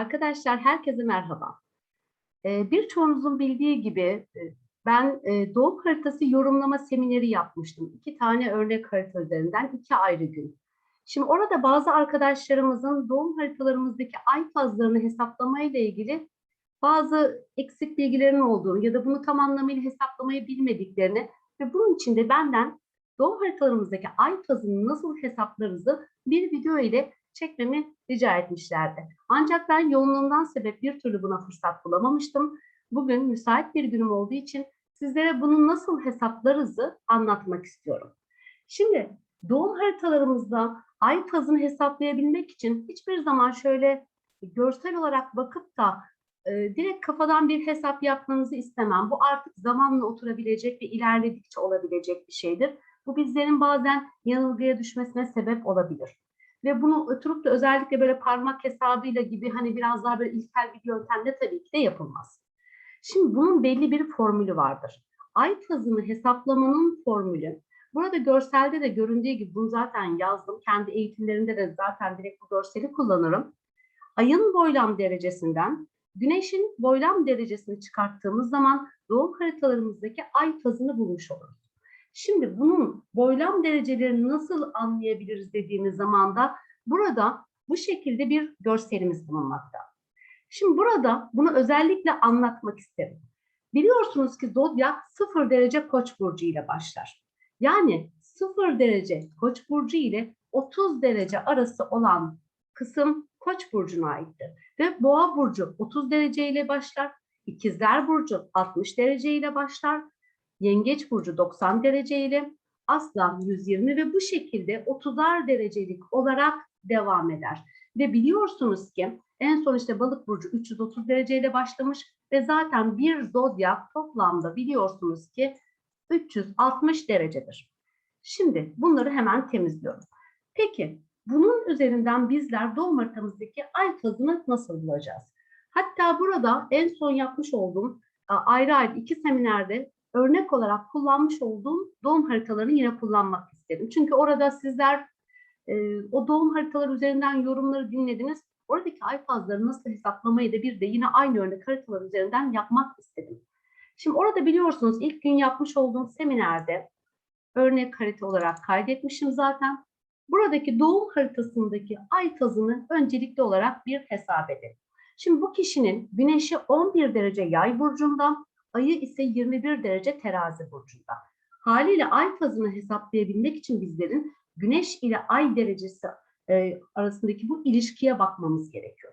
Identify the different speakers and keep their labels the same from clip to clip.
Speaker 1: Arkadaşlar herkese merhaba. Ee, birçoğunuzun bildiği gibi e, ben e, doğum haritası yorumlama semineri yapmıştım. İki tane örnek harita üzerinden iki ayrı gün. Şimdi orada bazı arkadaşlarımızın doğum haritalarımızdaki ay fazlarını hesaplamayla ilgili bazı eksik bilgilerin olduğunu ya da bunu tam anlamıyla hesaplamayı bilmediklerini ve bunun için de benden doğum haritalarımızdaki ay fazını nasıl hesaplarızı bir video ile çekmemi rica etmişlerdi. Ancak ben yoğunluğumdan sebep bir türlü buna fırsat bulamamıştım. Bugün müsait bir günüm olduğu için sizlere bunu nasıl hesaplarızı anlatmak istiyorum. Şimdi doğum haritalarımızda ay fazını hesaplayabilmek için hiçbir zaman şöyle görsel olarak bakıp da e, direkt kafadan bir hesap yapmanızı istemem. Bu artık zamanla oturabilecek ve ilerledikçe olabilecek bir şeydir. Bu bizlerin bazen yanılgıya düşmesine sebep olabilir. Ve bunu oturup da özellikle böyle parmak hesabıyla gibi hani biraz daha böyle ilkel bir yöntemle tabii ki de yapılmaz. Şimdi bunun belli bir formülü vardır. Ay fazını hesaplamanın formülü. Burada görselde de göründüğü gibi bunu zaten yazdım. Kendi eğitimlerimde de zaten direkt bu görseli kullanırım. Ayın boylam derecesinden güneşin boylam derecesini çıkarttığımız zaman doğum haritalarımızdaki ay fazını bulmuş oluruz. Şimdi bunun boylam derecelerini nasıl anlayabiliriz dediğimiz zaman da burada bu şekilde bir görselimiz bulunmakta. Şimdi burada bunu özellikle anlatmak isterim. Biliyorsunuz ki zodyak 0 derece koç burcu ile başlar. Yani 0 derece koç burcu ile 30 derece arası olan kısım koç burcuna aittir. Ve boğa burcu 30 derece ile başlar. İkizler burcu 60 derece ile başlar. Yengeç burcu 90 derece ile Aslan 120 ve bu şekilde 30'ar derecelik olarak devam eder. Ve biliyorsunuz ki en son işte balık burcu 330 dereceyle başlamış ve zaten bir zodyak toplamda biliyorsunuz ki 360 derecedir. Şimdi bunları hemen temizliyorum. Peki bunun üzerinden bizler doğum haritamızdaki ay fazını nasıl bulacağız? Hatta burada en son yapmış olduğum ayrı ayrı iki seminerde örnek olarak kullanmış olduğum doğum haritalarını yine kullanmak istedim. Çünkü orada sizler e, o doğum haritaları üzerinden yorumları dinlediniz. Oradaki ay fazları nasıl hesaplamayı da bir de yine aynı örnek haritalar üzerinden yapmak istedim. Şimdi orada biliyorsunuz ilk gün yapmış olduğum seminerde örnek harita olarak kaydetmişim zaten. Buradaki doğum haritasındaki ay fazını öncelikli olarak bir hesap edelim. Şimdi bu kişinin güneşi 11 derece yay burcundan, ayı ise 21 derece terazi burcunda. Haliyle ay fazını hesaplayabilmek için bizlerin güneş ile ay derecesi e, arasındaki bu ilişkiye bakmamız gerekiyor.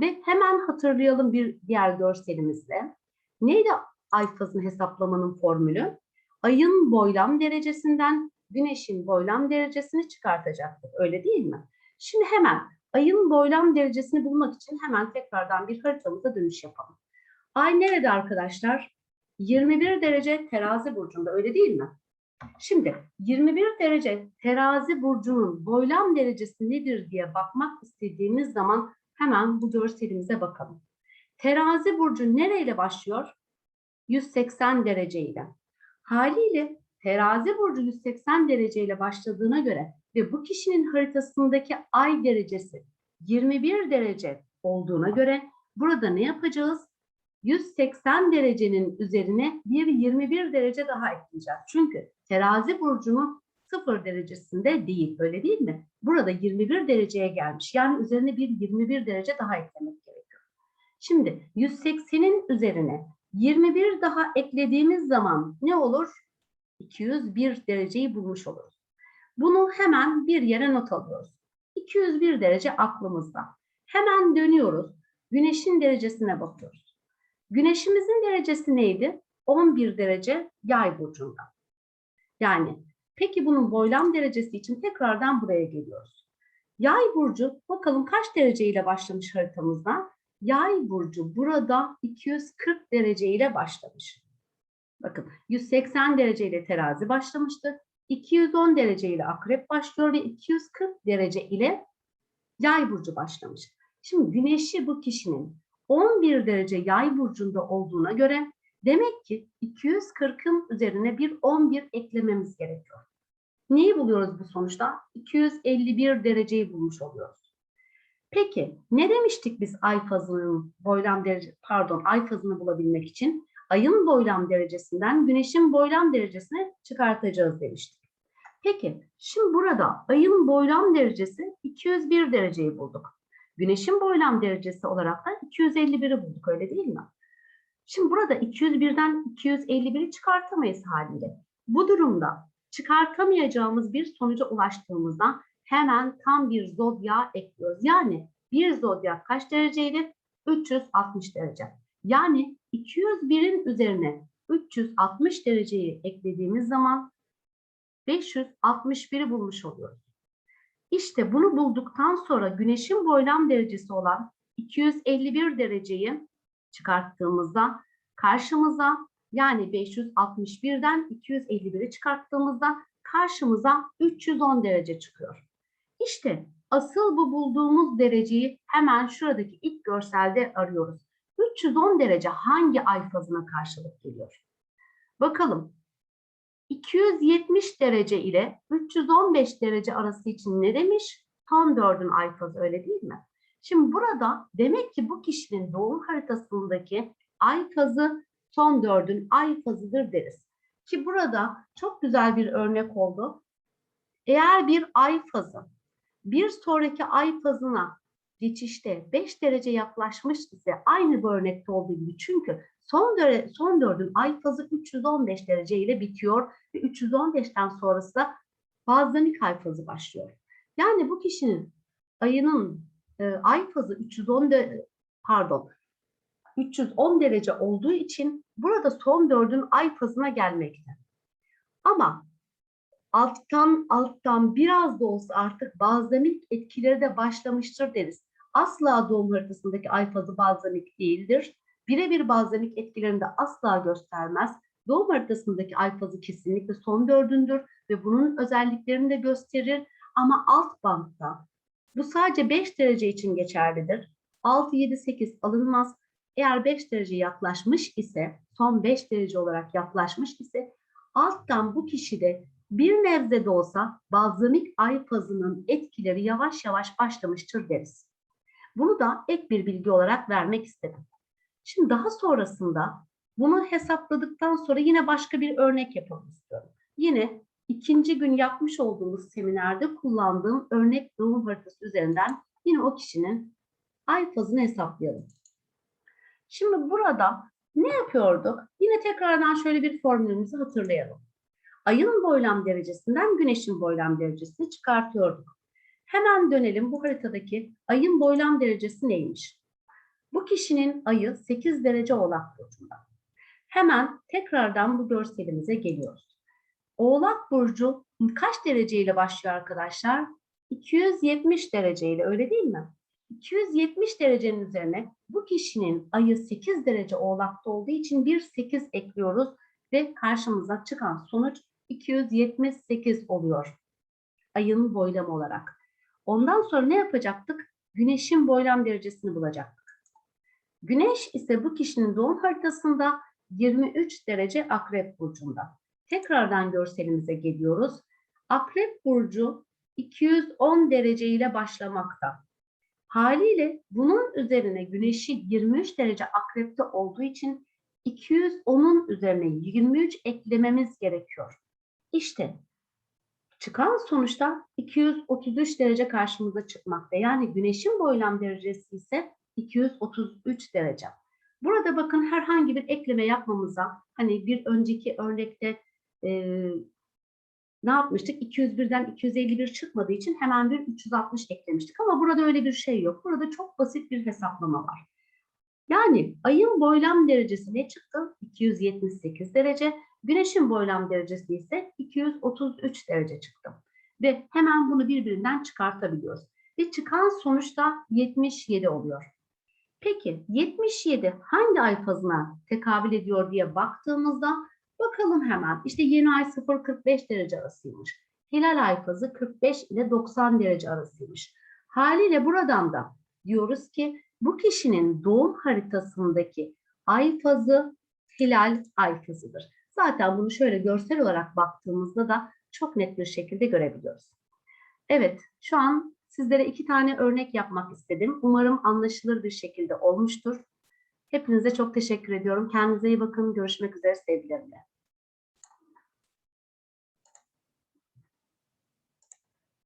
Speaker 1: Ve hemen hatırlayalım bir diğer görselimizle. Neydi ay fazını hesaplamanın formülü? Ayın boylam derecesinden güneşin boylam derecesini çıkartacaktır. Öyle değil mi? Şimdi hemen ayın boylam derecesini bulmak için hemen tekrardan bir haritamıza dönüş yapalım. Ay nerede arkadaşlar? 21 derece terazi burcunda öyle değil mi? Şimdi 21 derece terazi burcunun boylam derecesi nedir diye bakmak istediğimiz zaman hemen bu görselimize bakalım. Terazi burcu nereyle başlıyor? 180 derece ile. Haliyle terazi burcu 180 derece ile başladığına göre ve bu kişinin haritasındaki ay derecesi 21 derece olduğuna göre burada ne yapacağız? 180 derecenin üzerine bir 21 derece daha ekleyeceğiz. Çünkü terazi burcunun 0 derecesinde değil öyle değil mi? Burada 21 dereceye gelmiş. Yani üzerine bir 21 derece daha eklemek gerekiyor. Şimdi 180'in üzerine 21 daha eklediğimiz zaman ne olur? 201 dereceyi bulmuş oluruz. Bunu hemen bir yere not alıyoruz. 201 derece aklımızda. Hemen dönüyoruz. Güneşin derecesine bakıyoruz. Güneşimizin derecesi neydi? 11 derece yay burcunda. Yani peki bunun boylam derecesi için tekrardan buraya geliyoruz. Yay burcu bakalım kaç derece ile başlamış haritamızda? Yay burcu burada 240 derece ile başlamış. Bakın 180 derece ile terazi başlamıştı. 210 derece ile akrep başlıyor ve 240 derece ile yay burcu başlamış. Şimdi güneşi bu kişinin 11 derece yay burcunda olduğuna göre demek ki 240'ın üzerine bir 11 eklememiz gerekiyor. Neyi buluyoruz bu sonuçta? 251 dereceyi bulmuş oluyoruz. Peki ne demiştik biz ay fazının boylam derece pardon ay fazını bulabilmek için ayın boylam derecesinden güneşin boylam derecesine çıkartacağız demiştik. Peki şimdi burada ayın boylam derecesi 201 dereceyi bulduk. Güneşin boylam derecesi olarak da 251'i bulduk öyle değil mi? Şimdi burada 201'den 251'i çıkartamayız haliyle. Bu durumda çıkartamayacağımız bir sonuca ulaştığımızda hemen tam bir zodya ekliyoruz. Yani bir zodyak kaç dereceydi? 360 derece. Yani 201'in üzerine 360 dereceyi eklediğimiz zaman 561'i bulmuş oluyoruz. İşte bunu bulduktan sonra güneşin boylam derecesi olan 251 dereceyi çıkarttığımızda karşımıza yani 561'den 251'i çıkarttığımızda karşımıza 310 derece çıkıyor. İşte asıl bu bulduğumuz dereceyi hemen şuradaki ilk görselde arıyoruz. 310 derece hangi ay fazına karşılık geliyor? Bakalım. 270 derece ile 315 derece arası için ne demiş? Son dördün ay fazı öyle değil mi? Şimdi burada demek ki bu kişinin doğum haritasındaki ay fazı son dördün ay fazıdır deriz. Ki burada çok güzel bir örnek oldu. Eğer bir ay fazı bir sonraki ay fazına geçişte 5 derece yaklaşmış ise aynı bu örnekte olduğu gibi çünkü son, döre, son dördün ay fazı 315 derece ile bitiyor ve 315'ten sonrası da bazenlik ay fazı başlıyor. Yani bu kişinin ayının e, ay fazı 310 de, pardon 310 derece olduğu için burada son dördün ay fazına gelmekte. Ama alttan alttan biraz da olsa artık balzamik etkileri de başlamıştır deriz. Asla doğum haritasındaki ay fazı balzamik değildir. Birebir balzamik etkilerini de asla göstermez. Doğum haritasındaki ay fazı kesinlikle son dördündür ve bunun özelliklerini de gösterir. Ama alt bantta bu sadece 5 derece için geçerlidir. 6, 7, 8 alınmaz. Eğer 5 derece yaklaşmış ise, son 5 derece olarak yaklaşmış ise alttan bu kişide bir nebze de olsa balzamik ay fazının etkileri yavaş yavaş başlamıştır deriz. Bunu da ek bir bilgi olarak vermek istedim. Şimdi daha sonrasında bunu hesapladıktan sonra yine başka bir örnek yapalım istiyorum. Yine ikinci gün yapmış olduğumuz seminerde kullandığım örnek doğum haritası üzerinden yine o kişinin ay fazını hesaplayalım. Şimdi burada ne yapıyorduk? Yine tekrardan şöyle bir formülümüzü hatırlayalım. Ayın boylam derecesinden güneşin boylam derecesini çıkartıyorduk. Hemen dönelim bu haritadaki ayın boylam derecesi neymiş? Bu kişinin ayı 8 derece oğlak burcunda. Hemen tekrardan bu görselimize geliyoruz. Oğlak burcu kaç dereceyle başlıyor arkadaşlar? 270 dereceyle öyle değil mi? 270 derecenin üzerine bu kişinin ayı 8 derece oğlakta olduğu için bir 8 ekliyoruz ve karşımıza çıkan sonuç 278 oluyor. Ayın boylamı olarak. Ondan sonra ne yapacaktık? Güneşin boylam derecesini bulacaktık. Güneş ise bu kişinin doğum haritasında 23 derece akrep burcunda. Tekrardan görselimize geliyoruz. Akrep burcu 210 derece ile başlamakta. Haliyle bunun üzerine güneşi 23 derece akrepte olduğu için 210'un üzerine 23 eklememiz gerekiyor. İşte çıkan sonuçta 233 derece karşımıza çıkmakta. Yani güneşin boylam derecesi ise 233 derece. Burada bakın herhangi bir ekleme yapmamıza hani bir önceki örnekte e, ne yapmıştık? 201'den 251 çıkmadığı için hemen bir 360 eklemiştik. Ama burada öyle bir şey yok. Burada çok basit bir hesaplama var. Yani ayın boylam derecesi ne çıktı? 278 derece. Güneşin boylam derecesi ise 233 derece çıktı. Ve hemen bunu birbirinden çıkartabiliyoruz. Ve çıkan sonuçta 77 oluyor. Peki 77 hangi ay fazına tekabül ediyor diye baktığımızda bakalım hemen. İşte yeni ay 0-45 derece arasıymış. Hilal ay fazı 45 ile 90 derece arasıymış. Haliyle buradan da diyoruz ki bu kişinin doğum haritasındaki ay fazı hilal ay fazıdır. Zaten bunu şöyle görsel olarak baktığımızda da çok net bir şekilde görebiliyoruz. Evet, şu an Sizlere iki tane örnek yapmak istedim. Umarım anlaşılır bir şekilde olmuştur. Hepinize çok teşekkür ediyorum. Kendinize iyi bakın. Görüşmek üzere sevgilerimle.